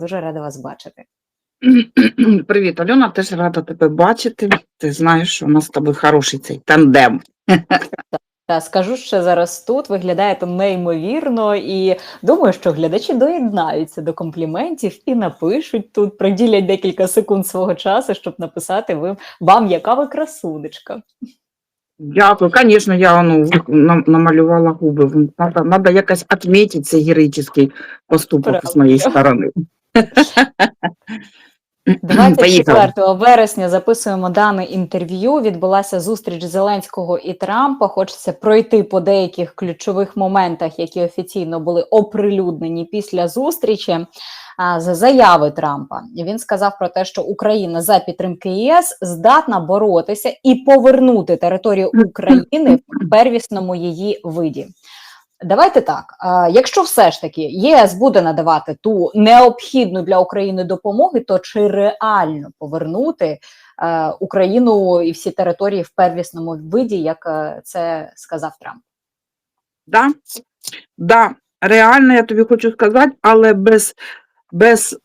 Дуже рада вас бачити. Привіт, Альона, теж рада тебе бачити. Ти знаєш, що у нас з тобою хороший цей тандем. Та скажу, що зараз тут виглядаєте неймовірно, і думаю, що глядачі доєднаються до компліментів і напишуть тут, приділять декілька секунд свого часу, щоб написати ви, вам, яка ви красунечка. Дякую. Звісно, я ну, намалювала губи. Надо, надо якось відмітити цей героїчний поступок з моєї сторони. 24 вересня записуємо дане інтерв'ю. Відбулася зустріч Зеленського і Трампа. Хочеться пройти по деяких ключових моментах, які офіційно були оприлюднені після зустрічі. А, з заяви Трампа він сказав про те, що Україна за підтримки ЄС здатна боротися і повернути територію України в первісному її виді. Давайте так. Якщо все ж таки ЄС буде надавати ту необхідну для України допомоги, то чи реально повернути е, Україну і всі території в первісному виді, як е, це сказав Трамп? Да? Да, реально, я тобі хочу сказати, але без, без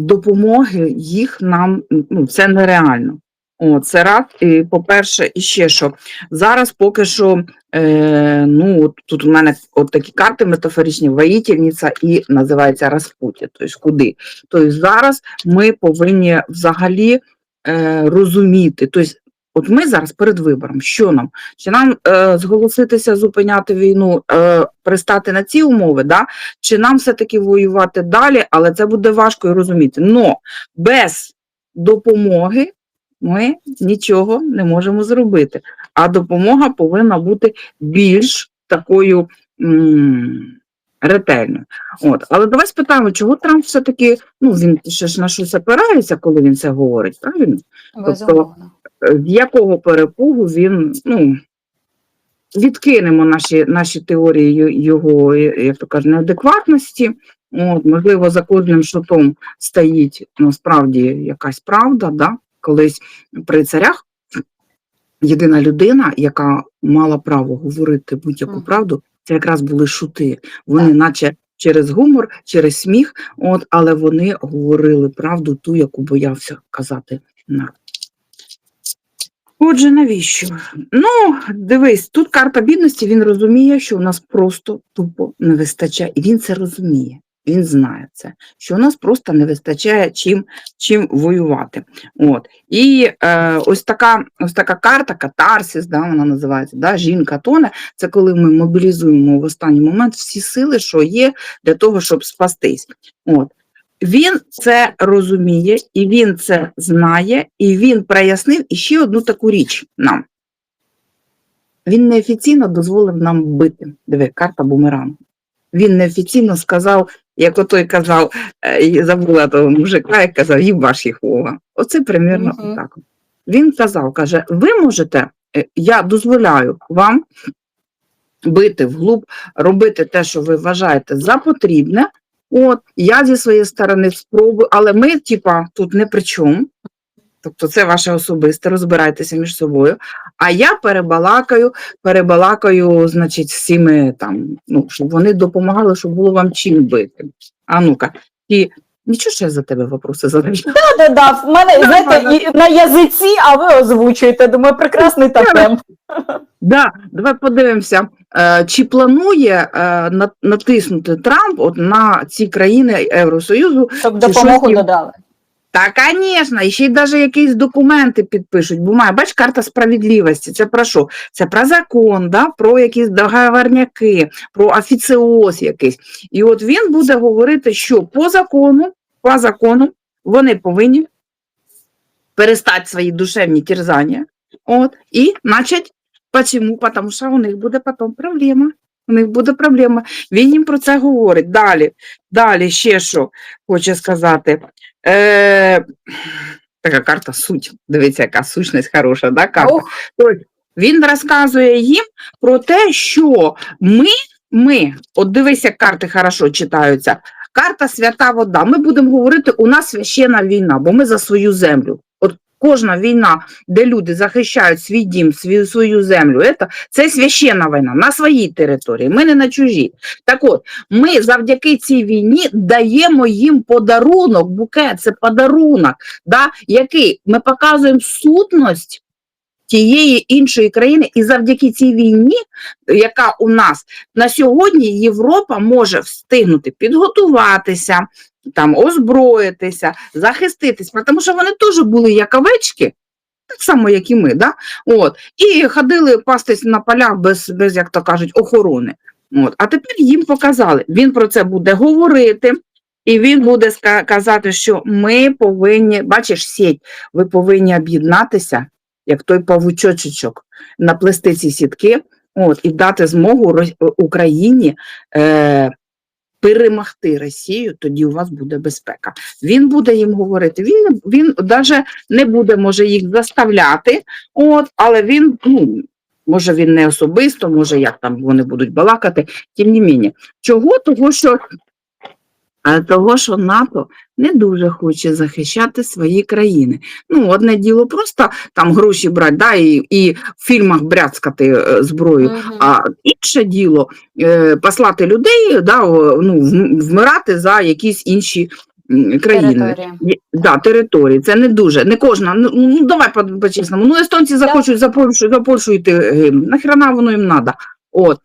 допомоги їх нам ну, це нереально. О, це раз. І, по-перше, і ще що. Зараз поки що, е, ну, от тут у мене от такі карти метафоричні, воїтельниця і називається Распутя. Тобто куди? Тобто зараз ми повинні взагалі е, розуміти. Тобто, от ми зараз перед вибором, що нам? Чи нам е, зголоситися зупиняти війну, е, пристати на ці умови, да? чи нам все-таки воювати далі, але це буде важко і розуміти. Но без допомоги ми нічого не можемо зробити. А допомога повинна бути більш такою м, ретельною. От. Але давай спитаємо, чого Трамп все-таки, ну він ще ж на щось опирається, коли він це говорить, правильно? Безумовно. Е, з якого перепугу він, ну, відкинемо наші, наші теорії його, е, як то кажуть, неадекватності. От, можливо, за кожним шотом стоїть насправді якась правда. Да? Колись при царях єдина людина, яка мала право говорити будь-яку правду, це якраз були шути. Вони, Так. наче через гумор, через сміх, от, але вони говорили правду, ту, яку боявся казати народ. Отже, навіщо? Ну, дивись, тут карта бідності, він розуміє, що у нас просто тупо не вистачає. І він це розуміє. Він знає це, що у нас просто не вистачає чим, чим воювати. От. І е, ось, така, ось така карта, катарсис, да, вона називається, да, жінка тоне, це коли ми мобілізуємо в останній момент всі сили, що є для того, щоб спастись. От. Він це розуміє, і він це знає, і він прояснив іще одну таку річ нам. Він неофіційно дозволив нам бити. Диви, карта бумерангу. Він неофіційно сказав, як отой казав, е, забула того мужика, як казав, їбаш їх Вова. Оце примірно угу. так. Він казав, каже, ви можете, е, я дозволяю вам бити вглуб, робити те, що ви вважаєте за потрібне. От, я зі своєї сторони спробую, але ми, типа, тут не при чому. Тобто це ваше особисте, розбирайтеся між собою. А я перебалакаю, перебалакаю, значить, всіми там, ну, щоб вони допомагали, щоб було вам чим бити. А ну-ка, і нічого я за тебе вопроси задаю. Да, да, да. В мене знаєте, і на язиці, а ви озвучуєте. Думаю, прекрасний тотем. Да, давай подивимося, е, чи планує е, натиснути Трамп от на ці країни Євросоюзу, Щоб допомогу додали. Та, звісно, ще й навіть якісь документи підпишуть. Бумага, бач, карта справедливості. Це про що? Це про закон, да? про якісь договорняки, про офіціоз якийсь. І от він буде говорити, що по закону, по закону вони повинні перестати свої душевні терзання. От, і начать, почему? Потому що у них буде потім проблема. У них буде проблема. Він їм про це говорить. Далі, далі ще що хоче сказати. Е, така карта суть. Дивіться, яка сущність хороша, да, карта. Тобто він розказує їм про те, що ми, ми, от дивись, як карти хорошо читаються. Карта свята вода. Ми будемо говорити, у нас священна війна, бо ми за свою землю. Кожна війна, де люди захищають свій дім, свою, свою землю, це, це священна війна на своїй території, ми не на чужій. Так от, ми завдяки цій війні даємо їм подарунок, букет, це подарунок, да, який ми показуємо сутність тієї іншої країни, і завдяки цій війні, яка у нас на сьогодні Європа може встигнути підготуватися, там озброїтися, захиститись, тому що вони теж були як овечки, так само, як і ми, да? От, і ходили пастись на полях без, без як то кажуть, охорони. От. А тепер їм показали, він про це буде говорити. І він буде казати, що ми повинні, бачиш, сіть, ви повинні об'єднатися, як той павучочок, наплести ці сітки, от, і дати змогу Україні е, перемогти Росію, тоді у вас буде безпека. Він буде їм говорити. Він він навіть не буде може їх заставляти, от, але він ну. Може, він не особисто, може, як там вони будуть балакати, тим не мені. Чого? Того, що, того, що НАТО не дуже хоче захищати свої країни. Ну, одне діло просто там гроші брати, да, і, і в фільмах бряцкати е, зброю, Мгм. а інше діло е, послати людей, да, ну, вмирати за якісь інші країни. Територія. Є- Да, території. Це не дуже. Не кожна. Ну, ну давай по- по-чесному. Ну, естонці захочуть за Польщу, за Польщу йти. гимн. Нахрена воно їм надо. От.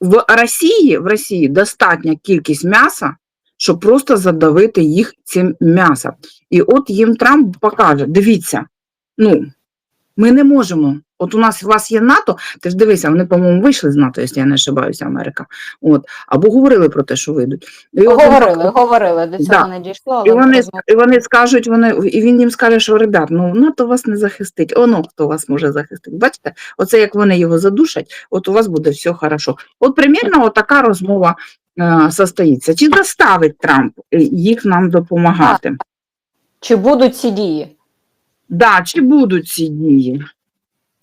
В Росії, в Росії достатня кількість м'яса, щоб просто задавити їх цим м'ясом. І от їм Трамп покаже: дивіться, ну, ми не можемо. От у нас у вас є НАТО, ти ж дивися, вони, по-моєму, вийшли з НАТО, якщо я не ошибаюся, Америка. От. Або говорили про те, що вийдуть. І от він Говорили, говорили, до цього Да. не дійшло, але і вони, і вони скажуть, вони, і він їм скаже, що ребят, ну НАТО вас не захистить. Оно хто вас може захистити. Бачите, оце як вони його задушать, от у вас буде все хорошо. От примірно отака розмова е, состоїться. Чи заставить Трамп е, їх нам допомагати? Чи будуть ці дії? Да, чи будуть ці дії?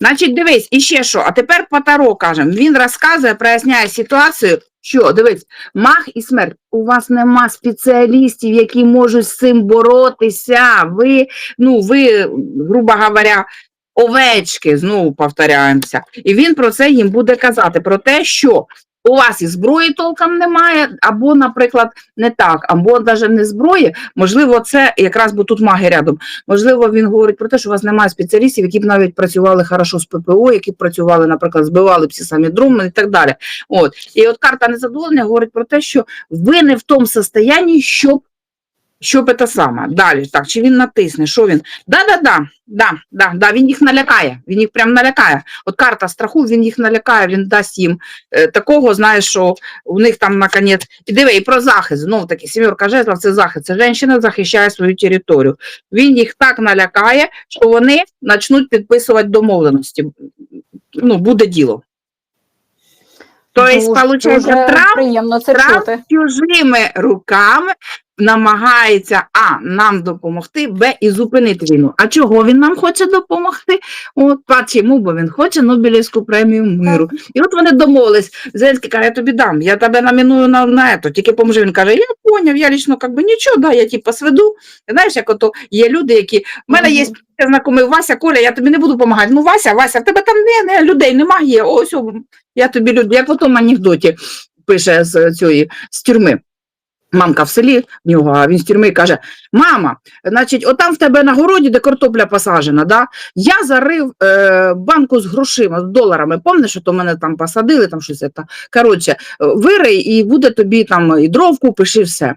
Значить, дивись, і ще що, а тепер по Таро. Він розказує, проясняє ситуацію, що дивись, мах і смерть. У вас нема спеціалістів, які можуть з цим боротися. Ви, ну, ви, грубо говоря, овечки, знову повторяємося. І він про це їм буде казати: про те, що у вас і зброї толком немає, або, наприклад, не так, або навіть не зброї. Можливо, це якраз бо тут маги рядом. Можливо, він говорить про те, що у вас немає спеціалістів, які б навіть працювали хорошо з ППО, які б працювали, наприклад, збивали б всі самі дроми і так далі. От. І от карта незадоволення говорить про те, що ви не в тому состоянні, щоб щоб це саме. Далі, так, чи він натисне, що він? Да-да-да, да, да, да, він їх налякає, він їх прям налякає. От карта страху, він їх налякає, він дасть їм е, такого, знаєш, що у них там наконець. І диви, і про захист, знову таки, сімерка жезлов, це захист, це жінка захищає свою територію. Він їх так налякає, що вони почнуть підписувати домовленості. Ну, буде діло. Тобто, виходить, приємно це чути. чужими руками намагається а нам допомогти, б і зупинити війну. А чого він нам хоче допомогти? От а чому, бо він хоче Нобелівську премію миру. І от вони домовились. Зеленський каже, я тобі дам, я тебе наміную на, на ето, тільки поможи. Він каже, я поняв, я лічно как би нічого, да, я типа сведу. Знаєш, як ото є люди, які. в мене є Мгм. знайомий Вася, Коля, я тобі не буду допомагати. Ну, Вася, Вася, в тебе там не, не людей немає. Ось о, я тобі люблю. Як в тому анекдоті пише з цієї з тюрми. Мамка в селі в нього, він з тюрми каже: Мама, значить, отам в тебе на городі, де картопля посаджена, да? я зарив е, банку з грошима, з доларами. Помниш, що то мене там посадили, там щось. Коротше, вирий, і буде тобі там і дров купиш, і все.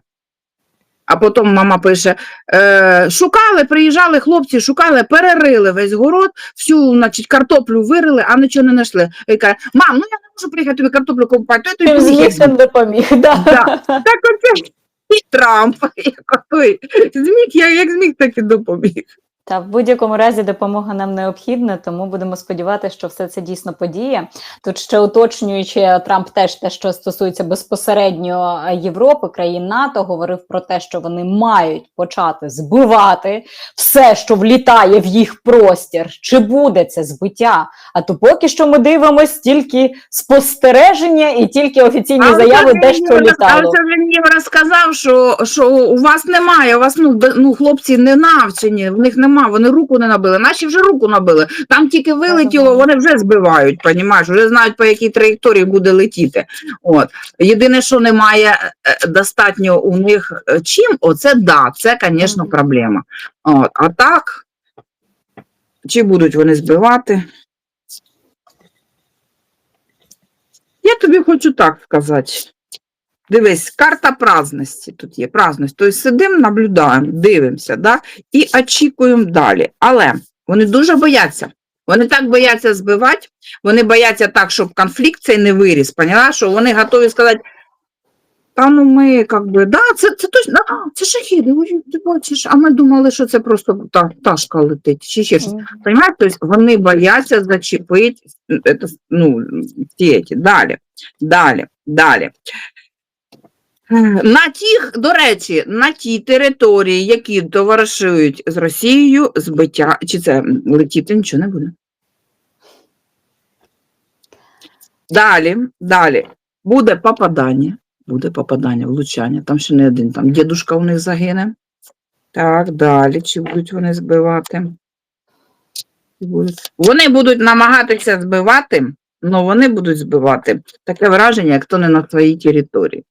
А потім мама пише: е, шукали, приїжджали хлопці, шукали, перерили весь город, всю значить, картоплю вирили, а нічого не знайшли. І каже, мам, ну я не можу приїхати тобі картоплю купувати, то зміг поїхав». допоміг. Да. Да. Так оце і Трамп, як той зміг, я як зміг, так і допоміг. Та в будь-якому разі допомога нам необхідна, тому будемо сподіватися, що все це дійсно подіє. Тут ще уточнюючи Трамп, теж те, що стосується безпосередньо Європи, країн НАТО, говорив про те, що вони мають почати збивати все, що влітає в їх простір. Чи буде це збиття? А то поки що ми дивимося тільки спостереження і тільки офіційні Але заяви, де що літало. Але це він їм розказав, що, що у вас немає, у вас ну, ну, хлопці не навчені, в них немає нема, вони руку не набили. Наші вже руку набили. Там тільки вилетіло, вони вже збивають, понімаєш, вже знають, по якій траєкторії буде летіти. От. Єдине, що немає е, достатньо у них е, чим, оце да, це, звісно, проблема. От. А так, чи будуть вони збивати? Я тобі хочу так сказати. Дивись, карта праздності тут є. Праздність. Тобто сидимо, наблюдаємо, дивимося, да? і очікуємо далі. Але вони дуже бояться. Вони так бояться збивати, вони бояться так, щоб конфлікт цей не виріс. Поняла, що вони готові сказати. Та ну ми, как би, да, це, це точно, а, це шахіди, ой, ти бачиш, а ми думали, що це просто та, пташка летить, чи ще щось. Мгм. Понимаете? То вони бояться зачепити ну, ті. Далі, далі, далі. На тих, до речі, на тій території, які товаришують з Росією, збиття, чи це летіти нічого не буде. Далі, далі. Буде попадання. Буде попадання, влучання. Там ще не один, там дідушка у них загине. Так, далі. Чи будуть вони збивати? Будуть. Вони будуть намагатися збивати, але вони будуть збивати таке враження, як то не на своїй території.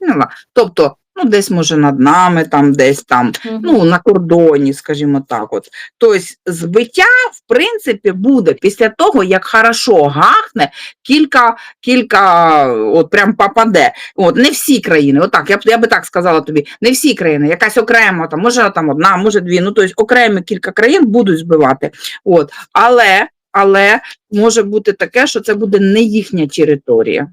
Поняла? Тобто, ну, десь може над нами, там, десь там, ну, на кордоні, скажімо так. От. Тобто, збиття, в принципі, буде після того, як хорошо гахне, кілька, кілька от прям попаде. От, не всі країни, отак, я б, я би так сказала тобі, не всі країни, якась окрема, там, може там одна, може дві, ну, тобто окремі кілька країн будуть збивати. От. Але, але може бути таке, що це буде не їхня територія.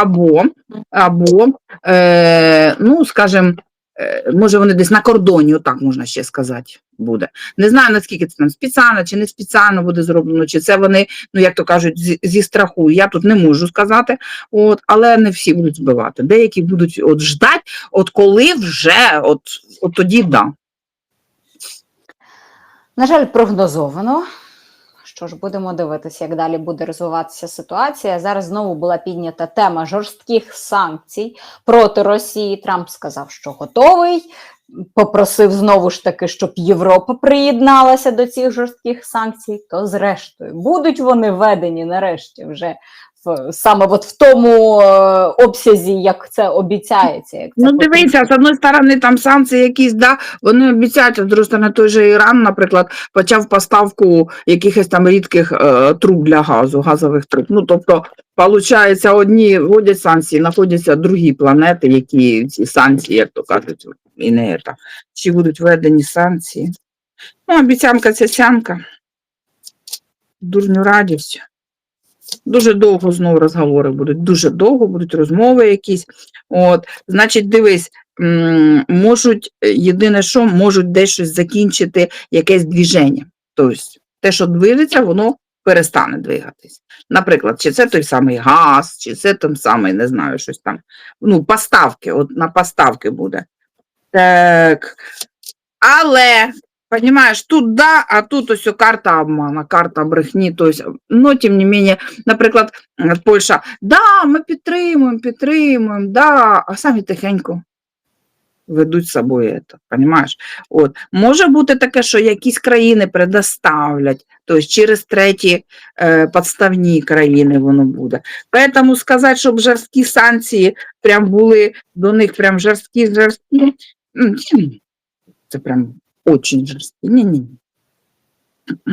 Або, або е, ну, скажімо, е, може вони десь на кордоні, отак можна ще сказати, буде. Не знаю, наскільки це там спеціально чи не спеціально буде зроблено, чи це вони, ну як то кажуть, зі, зі страху. Я тут не можу сказати, от, але не всі будуть збивати. Деякі будуть от ждати, от коли вже, от, от тоді да. На жаль, прогнозовано. Що ж, будемо дивитися, як далі буде розвиватися ситуація. Зараз знову була піднята тема жорстких санкцій проти Росії. Трамп сказав, що готовий. Попросив знову ж таки, щоб Європа приєдналася до цих жорстких санкцій. То зрештою будуть вони введені нарешті вже саме от в тому е, обсязі, як це обіцяється. Як це Ну, дивіться, з одної сторони, там санкції якісь, да, вони обіцяють, а з другої сторони, той же Іран, наприклад, почав поставку якихось там рідких е, труб для газу, газових труб. Ну, тобто, виходить, одні вводять санкції, знаходяться другі планети, які ці санкції, як то кажуть, і не це. Чи будуть введені санкції? Ну, обіцянка це сянка. Дурню радість. Дуже довго знову розговори будуть, дуже довго будуть розмови якісь. От, значить, дивись, можуть, е, єдине, що можуть десь щось закінчити якесь движення. Тобто, те, що движеться, воно перестане двигатись. Наприклад, чи це той самий газ, чи це там самий, не знаю, щось там. Ну, поставки, от на поставки буде. Так. Але, Понимаешь, тут да, а тут ось карта обмана, карта брехні. Тобто, ну, тим не менее, наприклад, Польща, да, ми підтримуємо, підтримуємо, да, а самі тихенько ведуть з собою це, понимаєш? От. Може бути таке, що якісь країни предоставлять, тобто через треті е, підставні країни воно буде. Поэтому сказати, щоб жорсткі санкції прям були до них прям жорсткі, жорсткі, це прям очень жорсткі. Ні-ні.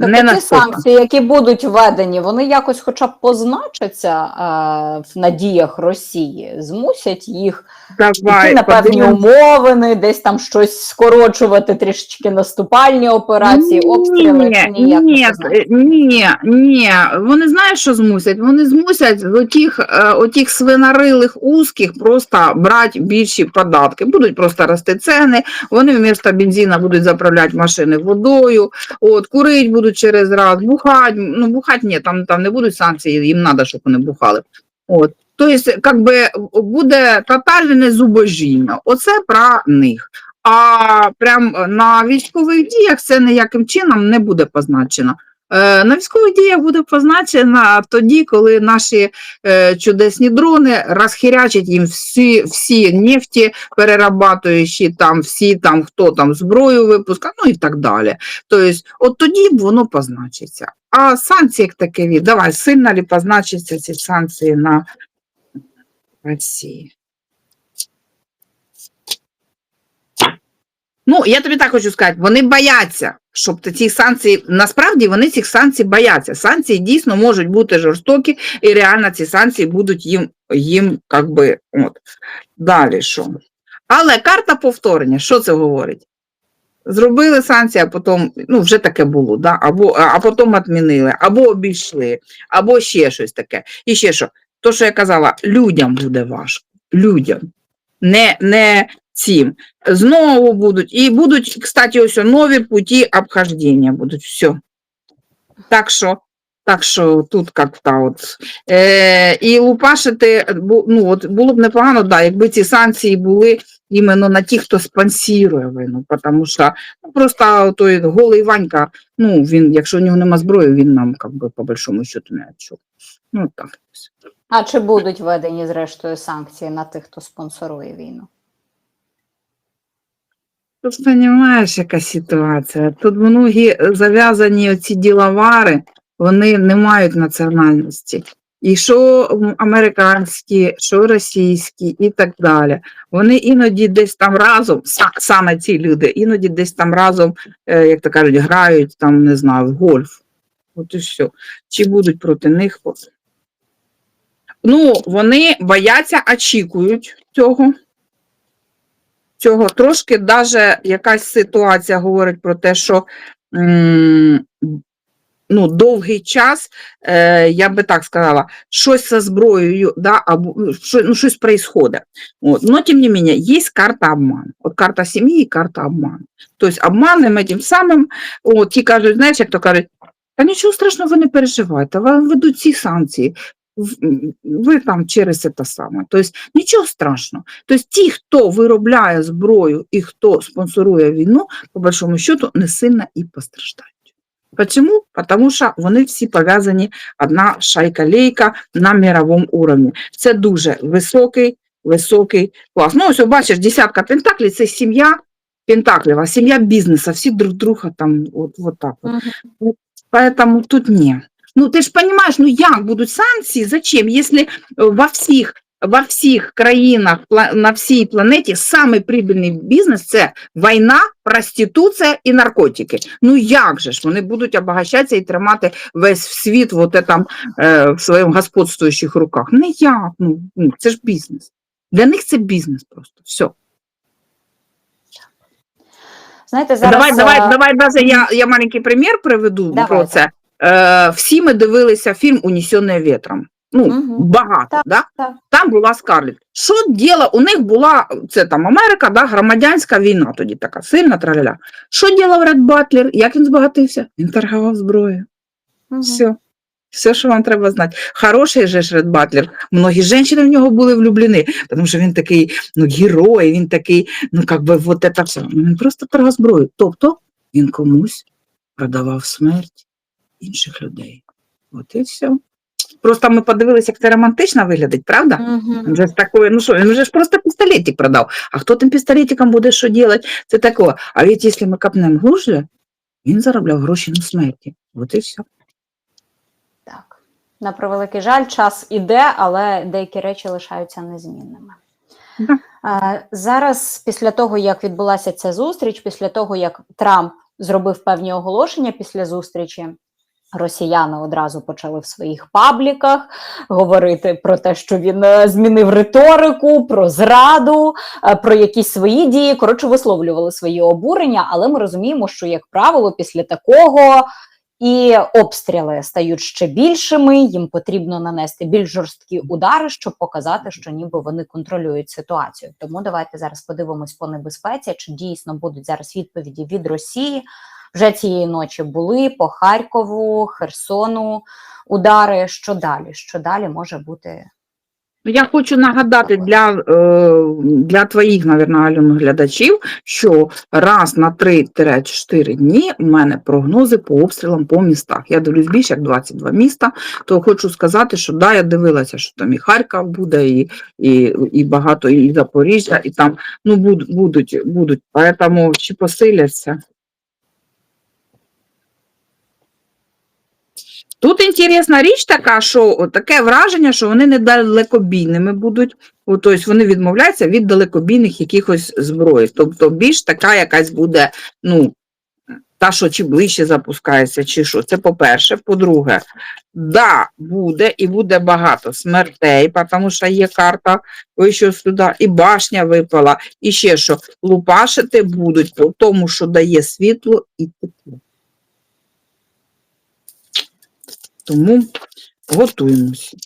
Тобто ті санкції, які будуть введені, вони якось хоча б позначаться е, в надіях Росії, змусять їх Давай, йти на певні умовини, десь там щось скорочувати трішечки наступальні операції, обстріли чи ніяк ні, ні, ні, вони знають, що змусять? Вони змусять з отих, е, свинарилих узких просто брати більші податки. Будуть просто рости ціни, вони вмісто бензина будуть заправляти машини водою, от, курить будуть через раз, бухать, ну бухать ні, там, там не будуть санкції, їм треба, щоб вони бухали. От. Тобто, як би, буде тотальне зубожіння. Оце про них. А прям на військових діях це ніяким чином не буде позначено. Е, На військових діях буде позначена тоді, коли наші е, чудесні дрони розхірячать їм всі, всі нефті, перерабатуючи там всі там, хто там зброю випускає, ну і так далі. Тобто, от тоді воно позначиться. А санкції як такові, давай, сильно ли позначаться ці санкції на Росії? Ну, я тобі так хочу сказати, вони бояться, щоб ці санкції, насправді вони цих санкцій бояться. Санкції дійсно можуть бути жорстокі, і реально ці санкції будуть їм, їм як би, от. Далі що? Але карта повторення, що це говорить? Зробили санкції, а потім, ну, вже таке було, да? або, а потім відмінили, або обійшли, або ще щось таке. І ще що? То, що я казала, людям буде важко. Людям. Не, не цим. Знову будуть. І будуть, кстати, ось нові путі обхождення будуть. Все. Так що, так що тут як-то от. Е, і лупашити, ну, от було б непогано, да, якби ці санкції були іменно на ті, хто спонсірує війну, тому що ну, просто той голий Ванька, ну, він, якщо у нього нема зброї, він нам, как би, по большому счету, не отчув. Ну, так. А чи будуть введені зрештою санкції на тих, хто спонсорує війну? Тут розумієш, яка ситуація. Тут многі зав'язані оці діловари, вони не мають національності. І що американські, що російські і так далі. Вони іноді десь там разом, саме ці люди, іноді десь там разом, е, як то кажуть, грають там, не знаю, в гольф. От і все. Чи будуть проти них? Ну, вони бояться, очікують цього цього трошки даже якась ситуація говорить про те, що ну, довгий час, е, я би так сказала, щось зі зброєю, да, або ну, що, ну, щось происходит. Вот. Но, тем не менее, есть карта обману. От карта сім'ї і карта обману. Тобто обманним этим самим, от, ті кажуть, знаєш, як то кажуть, та нічого страшного, ви не переживайте, вам ведуть ці санкції. Ви там через це саме. Тобто нічого страшного. Тобто ті, хто виробляє зброю і хто спонсорує війну, по большому счету, не сильно і постраждають. Почему? Потому що вони всі пов'язані одна шайка-лейка на мировому уровні. Це дуже високий, високий клас. Ну, ось бачиш, десятка пентаклів це сім'я пентаклева, сім'я бізнесу, всі друг друга там от, от так. От. Поэтому тут не. Ну, ты же понимаешь, ну як будуть санкції, зачем, если э, во всіх, во всіх країнах пла- на всій планеті самий прибильний бізнес це війна, проституція і наркотики. Ну як же ж вони будуть обогащатися і тримати весь світ вот это, е, в своїх господствуючих руках? Не як, ну, ну це ж бізнес. Для них це бізнес просто. Все. Знаєте, зараз давай, давай, е, давай, даже я, я маленький примір приведу про Давайте. це. Е, всі ми дивилися фільм «Унесене вітром. Ну, Мгм. багато, Так, да? так. Там була Скарлетт. Що діло? У них була, це там Америка, да, громадянська війна тоді така, сильна траля. Що ділав Ред Батлер? Як він збагатився? Він торгував зброєю. Мгм. Все. Все, що вам треба знати. Хороший же ж Ред Батлер. Многі жінки в нього були влюблені, тому що він такий ну, герой, він такий, ну як би вот это все. Він просто торгав зброєю. Тобто він комусь продавав смерть інших людей. От і все. Просто ми подивилися, як це романтично виглядить, правда? Мгм. Він же ж такое, ну що, він вже ж просто пістолетик продав. А хто тим пістолетиком буде що робити? Це таке. А ведь якщо ми копнемо глубже, він заробляв гроші на смерті. От і все. Так. На превеликий жаль, час іде, але деякі речі лишаються незмінними. Да. Е, Зараз, після того, як відбулася ця зустріч, після того, як Трамп зробив певні оголошення після зустрічі, росіяни одразу почали в своїх пабліках говорити про те, що він е, змінив риторику, про зраду, е, про якісь свої дії. Коротше, висловлювали свої обурення, але ми розуміємо, що, як правило, після такого і обстріли стають ще більшими. Їм потрібно нанести більш жорсткі удари, щоб показати, що ніби вони контролюють ситуацію. Тому давайте зараз подивимось по небезпеці, чи дійсно будуть зараз відповіді від Росії. Вже цієї ночі були по Харкову, Херсону удари. Що далі? Що далі може бути Ну, я хочу нагадати для, е, для твоїх, мабуть, глядачів, що раз на 3-4 дні у мене прогнози по обстрілам по містах. Я дивлюсь більше як 22 міста, то хочу сказати, що да, я дивилася, що там і Харків буде, і, і, і багато, і Запоріжжя, і там ну, будуть, будуть, будуть. Поэтому чи посиляться. Тут інтересна річ така, що таке враження, що вони недалекобійними будуть, тобто вони відмовляються від далекобійних якихось зброї. Тобто більш така якась буде, ну, та, що чи ближче запускається, чи що. Це по-перше. По-друге, да, буде, і буде багато смертей, тому що є карта вище сюди, і башня випала, і ще що, лупашити будуть по тому, що дає світло і тепло. Тому готуємося.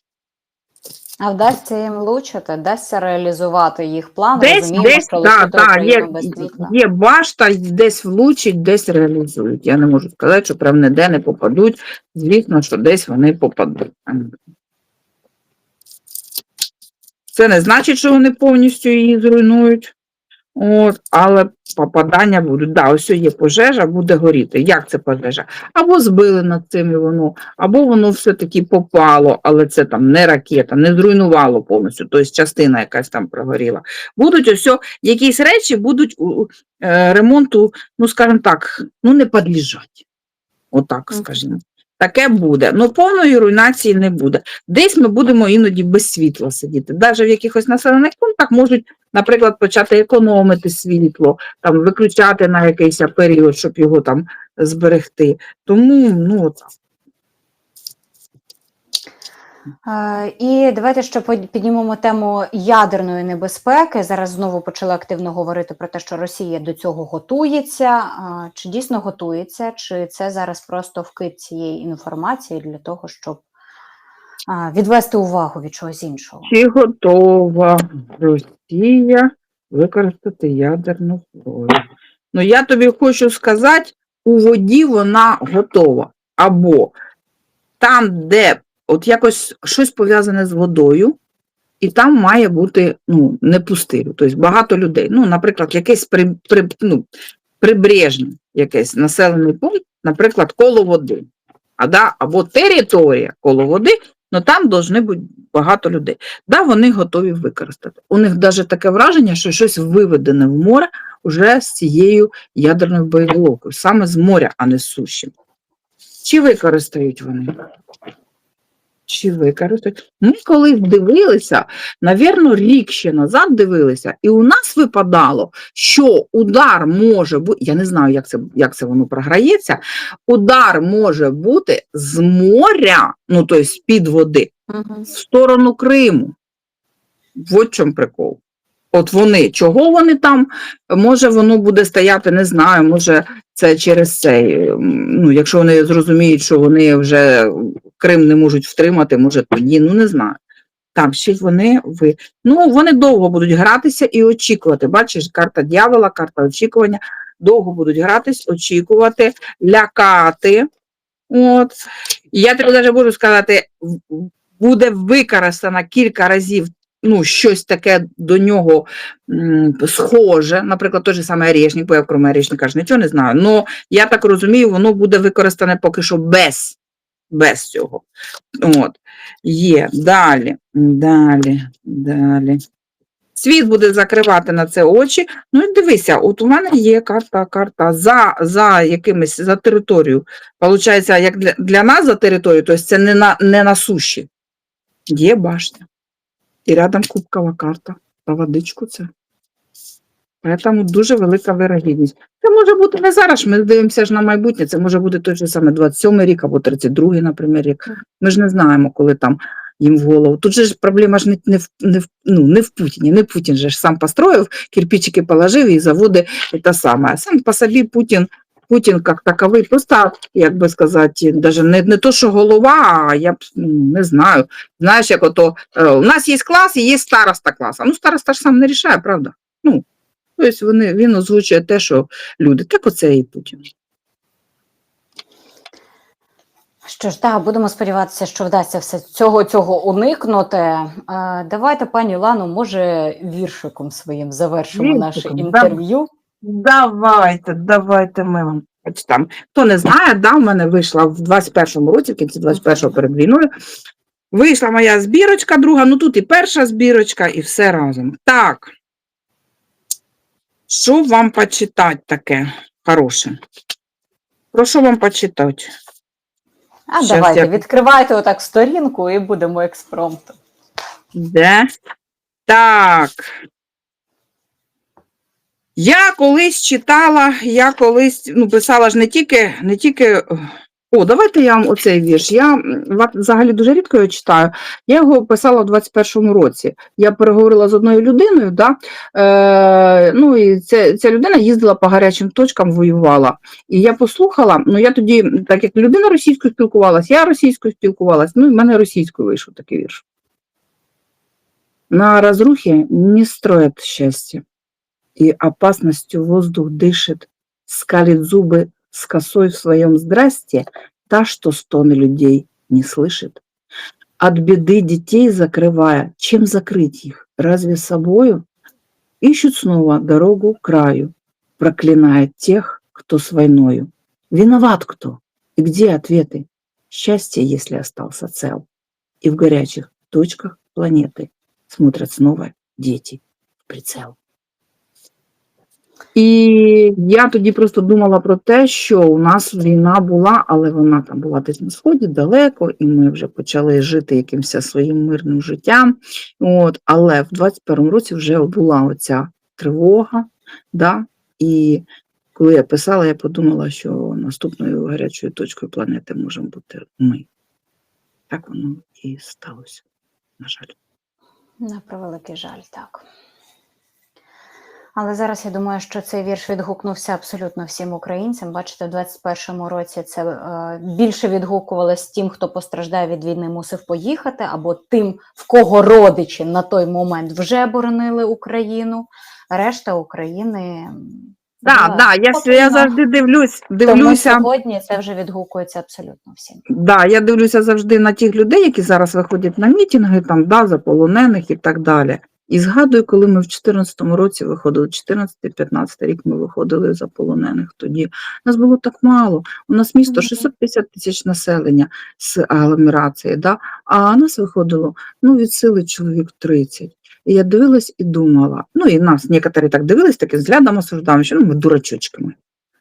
А вдасться їм влучити, вдасться реалізувати їх плани. Десь, Розуміємо, десь, що да, да, є, є башта, десь влучить, десь реалізують. Я не можу сказати, що прям ніде не попадуть. Звісно, що десь вони попадуть. Це не значить, що вони повністю її зруйнують. От, але попадання будуть. Да, ось є пожежа, буде горіти. Як це пожежа? Або збили над цим і воно, або воно все-таки попало, але це там не ракета, не зруйнувало повністю, тобто частина якась там прогоріла. Будуть ось якісь речі будуть у е, ремонту, ну скажімо так, ну не підлежать. Отак, скажімо. Таке буде. Ну повної руйнації не буде. Десь ми будемо іноді без світла сидіти. Навіть в якихось населених пунктах можуть, наприклад, почати економити світло, там виключати на якийсь період, щоб його там зберегти. Тому, ну от. І давайте ще піднімемо тему ядерної небезпеки. Зараз знову почали активно говорити про те, що Росія до цього готується. Чи дійсно готується, чи це зараз просто вкид цієї інформації для того, щоб відвести увагу від чогось іншого? Чи готова Росія використати ядерну зброю? Ну, я тобі хочу сказати, у воді вона готова. Або там, де от якось щось пов'язане з водою, і там має бути ну, не пустирю, тобто багато людей. Ну, наприклад, якесь при, при, ну, прибережне якийсь населений пункт, наприклад, коло води, а, да, або територія коло води, але там повинні бути багато людей. Да, вони готові використати. У них навіть таке враження, що щось виведене в море вже з цією ядерною боєголовкою, саме з моря, а не з суші. Чи використають вони? Чи використають? Ми колись дивилися, навірно, рік ще назад дивилися, і у нас випадало, що удар може бути, я не знаю, як це, як це воно програється, удар може бути з моря, ну тобто з-під води, Угу. в сторону Криму. От в чому прикол. От вони, чого вони там, може воно буде стояти, не знаю, може це через це. Ну, якщо вони зрозуміють, що вони вже Крим не можуть втримати, може тоді, ну не знаю. Там ще вони ви. Ну, вони довго будуть гратися і очікувати. Бачиш, карта дьявола, карта очікування. Довго будуть гратись, очікувати, лякати. От. Я тобі навіть можу сказати, буде використано кілька разів ну, щось таке до нього схоже, наприклад, той же самий Орешник, бо я окремо Орешника ж нічого не знаю. Ну, я так розумію, воно буде використане поки що без, без цього. От. Є. Далі, далі, далі. Світ буде закривати на це очі. Ну і дивися, от у мене є карта, карта за, за якимись за територію. Получається, як для, для нас за територію, тобто це не на, не на суші. Є башня. І рядом кубкова карта. Про водичку це. Тому дуже велика вирогідність. Це може бути не зараз, ми дивимося ж на майбутнє, це може бути той же саме 27 рік або 32-й, наприклад, рік. Ми ж не знаємо, коли там їм в голову. Тут же ж проблема ж не, не, в, не, в, ну, не в Путіні. Не Путін же ж сам построїв, кирпичики положив і заводи і те саме. А сам по собі Путін, Путін як таковий, просто, як би сказати, даже не, не то, що голова, а я б ну, не знаю. Знаєш, як ото, е, у нас є клас і є староста класу. Ну, староста ж сам не рішає, правда? Ну, тобто вони, він озвучує те, що люди. Так оце і Путін. Що ж, так, будемо сподіватися, що вдасться все цього цього уникнути. Е, давайте, пані Лану, може, віршиком своїм завершимо наше інтерв'ю. Давайте, давайте ми вам почитаємо. Хто не знає, да, в мене вийшла в 21-му році, в кінці 21-го перед війною. Вийшла моя збірочка, друга, ну тут і перша збірочка, і все разом. Так. Що вам почитати таке хороше? Про що вам почитати? А Щас давайте, я- відкривайте отак сторінку і будемо експромтом. Де? Так. Я колись читала, я колись ну, писала ж не тільки, не тільки. О, давайте я вам оцей вірш. Я взагалі дуже рідко його читаю. Я його писала у 21-му році. Я переговорила з одною людиною, да? е, ну і ця, ця людина їздила по гарячим точкам, воювала. І я послухала, ну я тоді, так як людина російською спілкувалась, я російською спілкувалась, ну і в мене російською вийшов такий вірш. На разрухе не строят счастье, и опасностью воздух дышит, скалит зубы с косой в своем здрасте, та, что стоны людей не слышит. От беды детей закрывая, чем закрыть их? Разве собою? Ищут снова дорогу краю, проклиная тех, кто с войною. Виноват кто? И где ответы? Счастье, если остался цел. И в горячих точках планеты смотрят снова дети в прицел. І я тоді просто думала про те, що у нас війна була, але вона там була десь на сході далеко, і ми вже почали жити якимось своїм мирним життям. От, але в 21-му році вже була оця тривога. Да? І коли я писала, я подумала, що наступною гарячою точкою планети можемо бути ми. Так воно і сталося, на жаль. На превеликий жаль, так. Але зараз я думаю, що цей вірш відгукнувся абсолютно всім українцям. Бачите, в 21-му році це е, більше відгукувалось тим, хто постраждає від війни, мусив поїхати, або тим, в кого родичі на той момент вже боронили Україну. Решта України. була да, я, я завжди дивлюсь, Тому сьогодні це вже відгукується абсолютно всім. Да, я дивлюся завжди на тих людей, які зараз виходять на мітинги, там, да, за полонених і так далі. І згадую, коли ми в 2014 році виходили, 14-15 рік ми виходили за полонених тоді. Нас було так мало. У нас місто 650 тисяч населення з агломерації, да? а нас виходило ну, від сили чоловік 30. І я дивилась і думала, ну і нас некоторі так дивились, таким взглядом осуждаємо, що ну, ми дурачочками.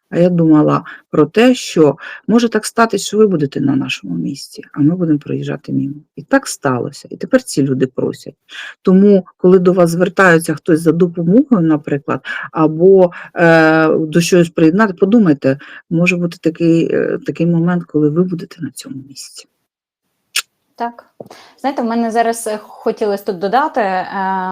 А я думала про те, що може так статись, що ви будете на нашому місці, а ми будемо проїжджати мимо. І так сталося. І тепер ці люди просять. Тому, коли до вас звертаються хтось за допомогою, наприклад, або е, до чогось приєднати, подумайте, може бути такий, е, такий момент, коли ви будете на цьому місці. Так. Знаєте, в мене зараз е, хотілося тут додати е,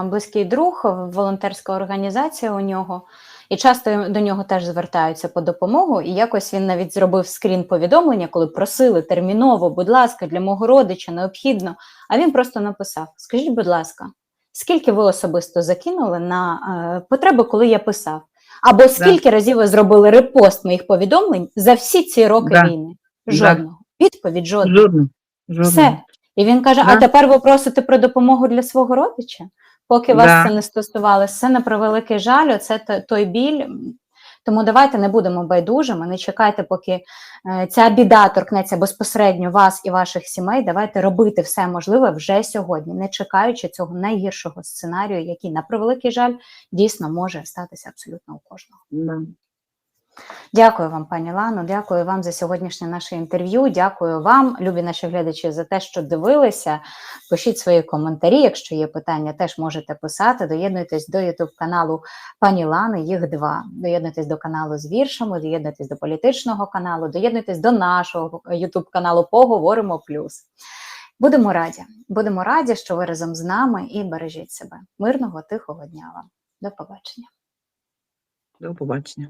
близький друг, волонтерська організація у нього, і часто до нього теж звертаються по допомогу. І якось він навіть зробив скрін повідомлення, коли просили терміново, будь ласка, для мого родича необхідно. А він просто написав: Скажіть, будь ласка, скільки ви особисто закинули на е, потреби, коли я писав? Або скільки разів ви зробили репост моїх повідомлень за всі ці роки Да. війни? Да. Жодного. Відповідь жодного. Жодно. Жодно. Все. І він каже: а тепер ви просите про допомогу для свого родича? Поки вас Да. це не стосувалося, це на превеликий жаль, це той біль. Тому давайте не будемо байдужими, не чекайте, поки е, ця біда торкнеться безпосередньо вас і ваших сімей. Давайте робити все можливе вже сьогодні, не чекаючи цього найгіршого сценарію, який на превеликий жаль дійсно може статися абсолютно у кожного. Дякую вам, пані Лано. Дякую вам за сьогоднішнє наше інтерв'ю. Дякую вам, любі наші глядачі, за те, що дивилися. Пишіть свої коментарі. Якщо є питання, теж можете писати. Доєднуйтесь до Ютуб каналу пані Лани. Їх два. Доєднуйтесь до каналу з віршами, доєднуйтесь до політичного каналу, доєднуйтесь до нашого Ютуб каналу Поговоримо Плюс. Будемо раді. Будемо раді, що ви разом з нами і бережіть себе. Мирного, тихого дня вам. До побачення. До побачення.